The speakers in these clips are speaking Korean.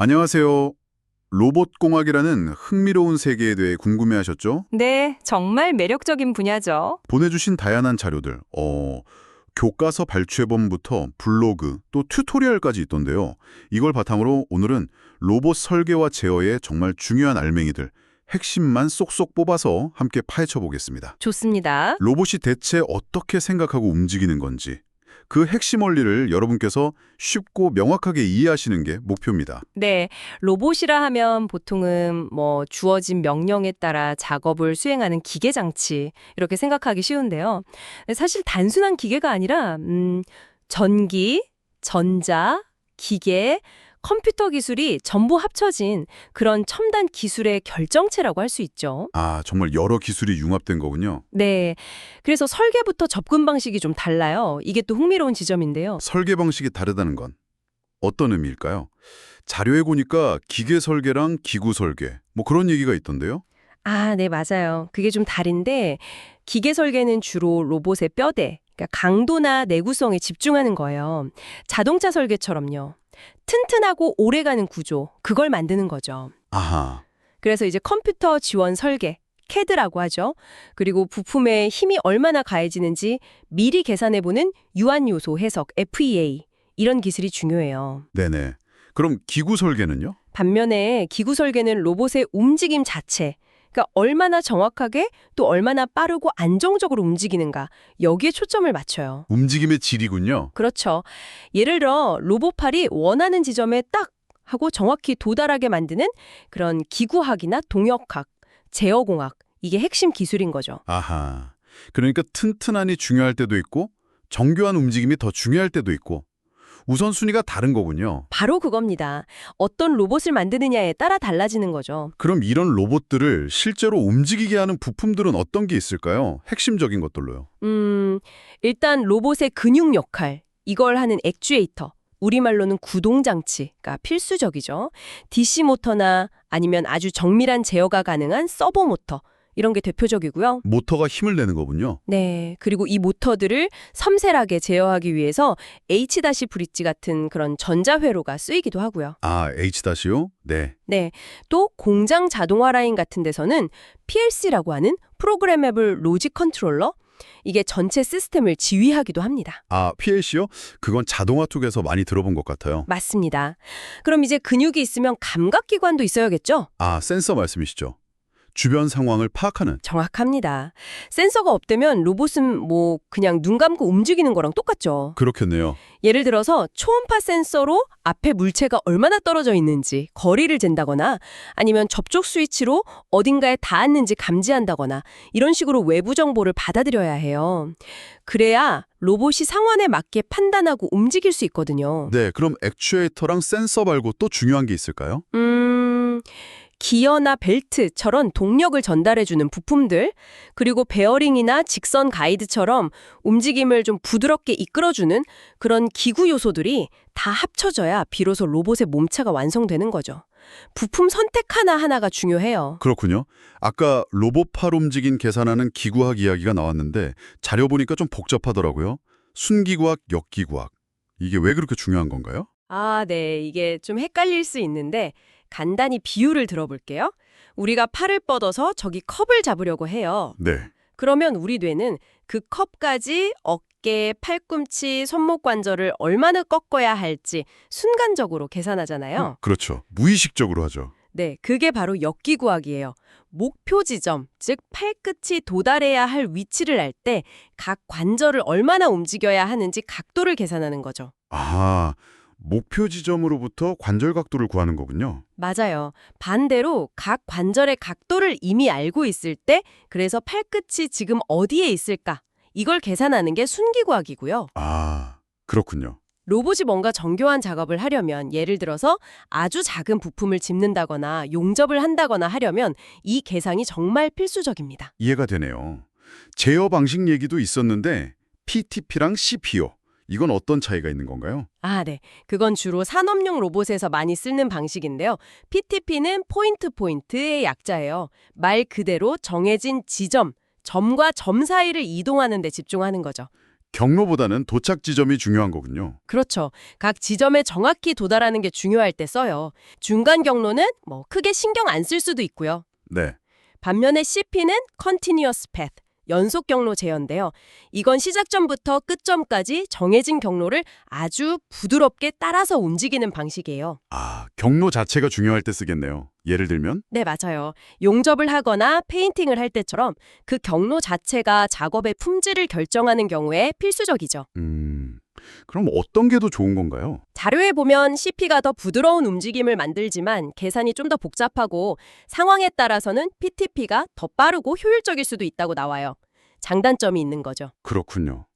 안녕하세요. 로봇공학이라는 흥미로운 세계에 대해 궁금해하셨죠? 네, 정말 매력적인 분야죠. 보내주신 다양한 자료들, 어, 교과서 발췌본부터 블로그, 또 튜토리얼까지 있던데요. 이걸 바탕으로 오늘은 로봇 설계와 제어의 정말 중요한 알맹이들, 핵심만 쏙쏙 뽑아서 함께 파헤쳐 보겠습니다. 좋습니다. 로봇이 대체 어떻게 생각하고 움직이는 건지, 그 핵심 원리를 여러분께서 쉽고 명확하게 이해하시는 게 목표입니다. 네, 로봇이라 하면 보통은 뭐 주어진 명령에 따라 작업을 수행하는 기계 장치 이렇게 생각하기 쉬운데요. 사실 단순한 기계가 아니라 음, 전기, 전자, 기계, 컴퓨터 기술이 전부 합쳐진 그런 첨단 기술의 결정체라고 할 수 있죠. 아, 정말 여러 기술이 융합된 거군요. 네. 그래서 설계부터 접근 방식이 좀 달라요. 이게 또 흥미로운 지점인데요. 설계 방식이 다르다는 건 어떤 의미일까요? 자료에 보니까 기계 설계랑 기구 설계 뭐 그런 얘기가 있던데요. 아, 네, 맞아요. 그게 좀 다른데 기계 설계는 주로 로봇의 뼈대, 그러니까 강도나 내구성에 집중하는 거예요. 자동차 설계처럼요. 튼튼하고 오래가는 구조, 그걸 만드는 거죠. 아하, 그래서 이제 컴퓨터 지원 설계, CAD라고 하죠. 그리고 부품에 힘이 얼마나 가해지는지 미리 계산해보는 유한 요소 해석, FEA. 이런 기술이 중요해요. 네네. 그럼 기구 설계는요? 반면에 기구 설계는 로봇의 움직임 자체, 그러니까 얼마나 정확하게 또 얼마나 빠르고 안정적으로 움직이는가 여기에 초점을 맞춰요. 움직임의 질이군요. 그렇죠. 예를 들어 로봇팔이 원하는 지점에 딱 하고 정확히 도달하게 만드는 그런 기구학이나 동역학, 제어공학 이게 핵심 기술인 거죠. 아하. 그러니까 튼튼함이 중요할 때도 있고 정교한 움직임이 더 중요할 때도 있고 우선순위가 다른 거군요. 바로 그겁니다. 어떤 로봇을 만드느냐에 따라 달라지는 거죠. 그럼 이런 로봇들을 실제로 움직이게 하는 부품들은 어떤 게 있을까요? 핵심적인 것들로요. 음, 일단 로봇의 근육 역할, 이걸 하는 액추에이터, 우리말로는 구동장치가 필수적이죠. DC 모터나 아니면 아주 정밀한 제어가 가능한 서버 모터, 이런 게 대표적이고요. 모터가 힘을 내는 거군요. 네, 그리고 이 모터들을 섬세하게 제어하기 위해서 H- 브릿지 같은 그런 전자회로가 쓰이기도 하고요. 아, H-요? 네. 네, 또 공장 자동화 라인 같은 데서는 PLC라고 하는 프로그래머블 로직 컨트롤러, 이게 전체 시스템을 지휘하기도 합니다. 아, PLC요? 그건 자동화 쪽에서 많이 들어본 것 같아요. 맞습니다. 그럼 이제 근육이 있으면 감각기관도 있어야겠죠? 아, 센서 말씀이시죠? 주변 상황을 파악하는. 정확합니다. 센서가 없다면 로봇은 뭐 그냥 눈 감고 움직이는 거랑 똑같죠. 그렇겠네요. 예를 들어서 초음파 센서로 앞에 물체가 얼마나 떨어져 있는지 거리를 잰다거나 아니면 접촉 스위치로 어딘가에 닿았는지 감지한다거나 이런 식으로 외부 정보를 받아들여야 해요. 그래야 로봇이 상황에 맞게 판단하고 움직일 수 있거든요. 네, 그럼 액추에이터랑 센서 말고 또 중요한 게 있을까요? 음, 기어나 벨트처럼 동력을 전달해주는 부품들, 그리고 베어링이나 직선 가이드처럼 움직임을 좀 부드럽게 이끌어주는 그런 기구 요소들이 다 합쳐져야 비로소 로봇의 몸체가 완성되는 거죠. 부품 선택 하나하나가 중요해요. 그렇군요. 아까 로봇팔 움직인 계산하는 기구학 이야기가 나왔는데 자료 보니까 좀 복잡하더라고요. 순기구학, 역기구학. 이게 왜 그렇게 중요한 건가요? 아, 네. 이게 좀 헷갈릴 수 있는데 간단히 비유를 들어볼게요. 우리가 팔을 뻗어서 저기 컵을 잡으려고 해요. 네. 그러면 우리 뇌는 그 컵까지 어깨, 팔꿈치, 손목 관절을 얼마나 꺾어야 할지 순간적으로 계산하잖아요. 그렇죠. 무의식적으로 하죠. 네, 그게 바로 역기구학이에요. 목표 지점, 즉 팔끝이 도달해야 할 위치를 알 때 각 관절을 얼마나 움직여야 하는지 각도를 계산하는 거죠. 아, 목표 지점으로부터 관절 각도를 구하는 거군요. 맞아요. 반대로 각 관절의 각도를 이미 알고 있을 때 그래서 팔끝이 지금 어디에 있을까? 이걸 계산하는 게 순기구학이고요. 아, 그렇군요. 로봇이 뭔가 정교한 작업을 하려면 예를 들어서 아주 작은 부품을 짚는다거나 용접을 한다거나 하려면 이 계산이 정말 필수적입니다. 이해가 되네요. 제어 방식 얘기도 있었는데 PTP랑 CPO. 이건 어떤 차이가 있는 건가요? 아, 네. 그건 주로 산업용 로봇에서 많이 쓰는 방식인데요. PTP는 포인트 포인트의 약자예요. 말 그대로 정해진 지점, 점과 점 사이를 이동하는 데 집중하는 거죠. 경로보다는 도착 지점이 중요한 거군요. 그렇죠. 각 지점에 정확히 도달하는 게 중요할 때 써요. 중간 경로는 뭐 크게 신경 안 쓸 수도 있고요. 네. 반면에 CP는 Continuous Path, 연속 경로 제어인데요. 이건 시작점부터 끝점까지 정해진 경로를 아주 부드럽게 따라서 움직이는 방식이에요. 아, 경로 자체가 중요할 때 쓰겠네요. 예를 들면 네, 맞아요. 용접을 하거나 페인팅을 할 때처럼 그 경로 자체가 작업의 품질을 결정하는 경우에 필수적이죠. 음. 그럼 어떤 게 더 좋은 건가요? 자료에 보면 CP가 더 부드러운 움직임을 만들지만 계산이 좀 더 복잡하고 상황에 따라서는 PTP가 더 빠르고 효율적일 수도 있다고 나와요. 장단점이 있는 거죠. 그렇군요.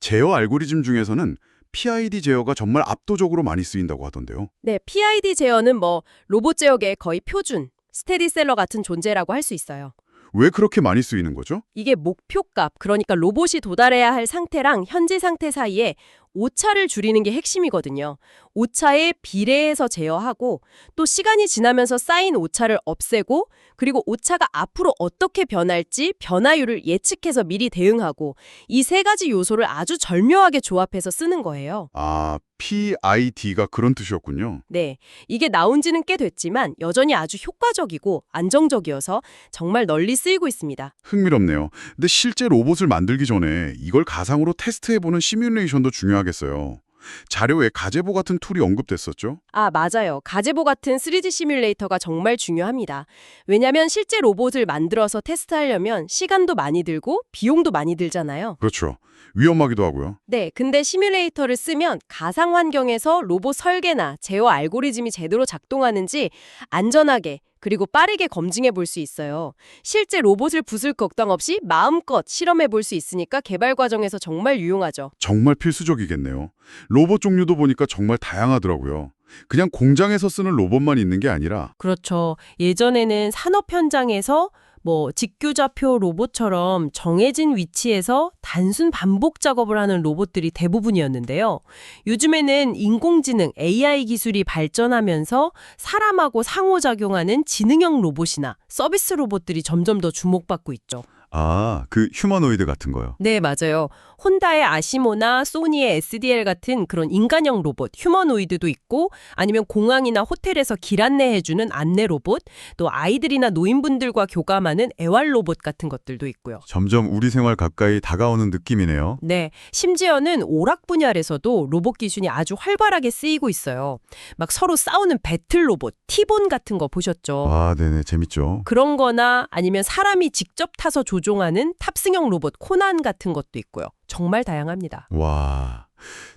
제어 알고리즘 중에서는 PID 제어가 정말 압도적으로 많이 쓰인다고 하던데요. 네, PID 제어는 뭐 로봇 제어계의 거의 표준, 스테디셀러 같은 존재라고 할 수 있어요. 왜 그렇게 많이 쓰이는 거죠? 이게 목표값, 그러니까 로봇이 도달해야 할 상태랑 현재 상태 사이에 오차를 줄이는 게 핵심이거든요. 오차에 비례해서 제어하고 또 시간이 지나면서 쌓인 오차를 없애고 그리고 오차가 앞으로 어떻게 변할지 변화율을 예측해서 미리 대응하고 이 세 가지 요소를 아주 절묘하게 조합해서 쓰는 거예요. 아, PID가 그런 뜻이었군요. 네, 이게 나온 지는 꽤 됐지만 여전히 아주 효과적이고 안정적이어서 정말 널리 쓰이고 있습니다. 흥미롭네요. 근데 실제 로봇을 만들기 전에 이걸 가상으로 테스트해보는 시뮬레이션도 중요하겠 어요. 자료에 가제보 같은 툴이 언급됐었죠? 아, 맞아요. 가제보 같은 3D 시뮬레이터가 정말 중요합니다. 왜냐면 실제 로봇을 만들어서 테스트하려면 시간도 많이 들고 비용도 많이 들잖아요. 그렇죠. 위험하기도 하고요. 네, 근데 시뮬레이터를 쓰면 가상 환경에서 로봇 설계나 제어 알고리즘이 제대로 작동하는지 안전하게 그리고 빠르게 검증해 볼 수 있어요. 실제 로봇을 부술 걱정 없이 마음껏 실험해 볼 수 있으니까 개발 과정에서 정말 유용하죠. 정말 필수적이겠네요. 로봇 종류도 보니까 정말 다양하더라고요. 그냥 공장에서 쓰는 로봇만 있는 게 아니라 그렇죠. 예전에는 산업 현장에서 뭐 직교좌표 로봇처럼 정해진 위치에서 단순 반복 작업을 하는 로봇들이 대부분이었는데요. 요즘에는 인공지능 AI 기술이 발전하면서 사람하고 상호작용하는 지능형 로봇이나 서비스 로봇들이 점점 더 주목받고 있죠. 아, 그 휴머노이드 같은 거요. 네, 맞아요. 혼다의 아시모나 소니의 SDL 같은 그런 인간형 로봇, 휴머노이드도 있고 아니면 공항이나 호텔에서 길 안내해주는 안내 로봇, 또 아이들이나 노인분들과 교감하는 애완 로봇 같은 것들도 있고요. 점점 우리 생활 가까이 다가오는 느낌이네요. 네, 심지어는 오락 분야에서도 로봇 기술이 아주 활발하게 쓰이고 있어요. 막 서로 싸우는 배틀 로봇, 티본 같은 거 보셨죠? 아, 네네, 재밌죠. 그런 거나 아니면 사람이 직접 타서 조종하는 탑승형 로봇 코난 같은 것도 있고요. 정말 다양합니다. 와,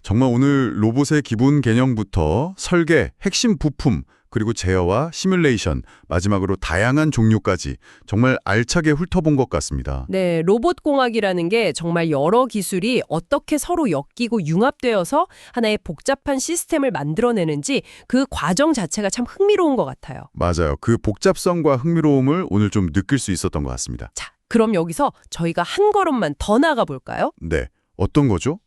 정말 오늘 로봇의 기본 개념부터 설계, 핵심 부품, 그리고 제어와 시뮬레이션, 마지막으로 다양한 종류까지 정말 알차게 훑어본 것 같습니다. 네, 로봇 공학이라는 게 정말 여러 기술이 어떻게 서로 엮이고 융합되어서 하나의 복잡한 시스템을 만들어내는지 그 과정 자체가 참 흥미로운 것 같아요. 맞아요. 그 복잡성과 흥미로움을 오늘 좀 느낄 수 있었던 것 같습니다. 자, 그럼 여기서 저희가 한 걸음만 더 나가 볼까요? 네, 어떤 거죠?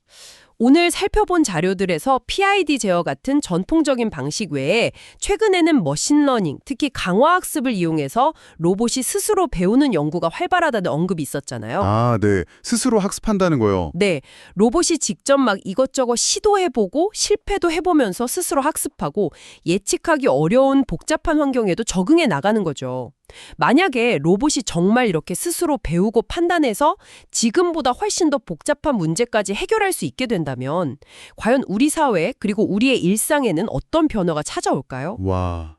오늘 살펴본 자료들에서 PID 제어 같은 전통적인 방식 외에 최근에는 머신러닝, 특히 강화학습을 이용해서 로봇이 스스로 배우는 연구가 활발하다는 언급이 있었잖아요. 아, 네. 스스로 학습한다는 거요. 네, 로봇이 직접 막 이것저것 시도해보고 실패도 해보면서 스스로 학습하고 예측하기 어려운 복잡한 환경에도 적응해 나가는 거죠. 만약에 로봇이 정말 이렇게 스스로 배우고 판단해서 지금보다 훨씬 더 복잡한 문제까지 해결할 수 있게 된다면 과연 우리 사회 그리고 우리의 일상에는 어떤 변화가 찾아올까요? 와,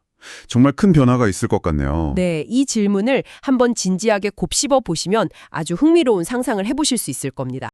정말 큰 변화가 있을 것 같네요. 네, 이 질문을 한번 진지하게 곱씹어 보시면 아주 흥미로운 상상을 해보실 수 있을 겁니다.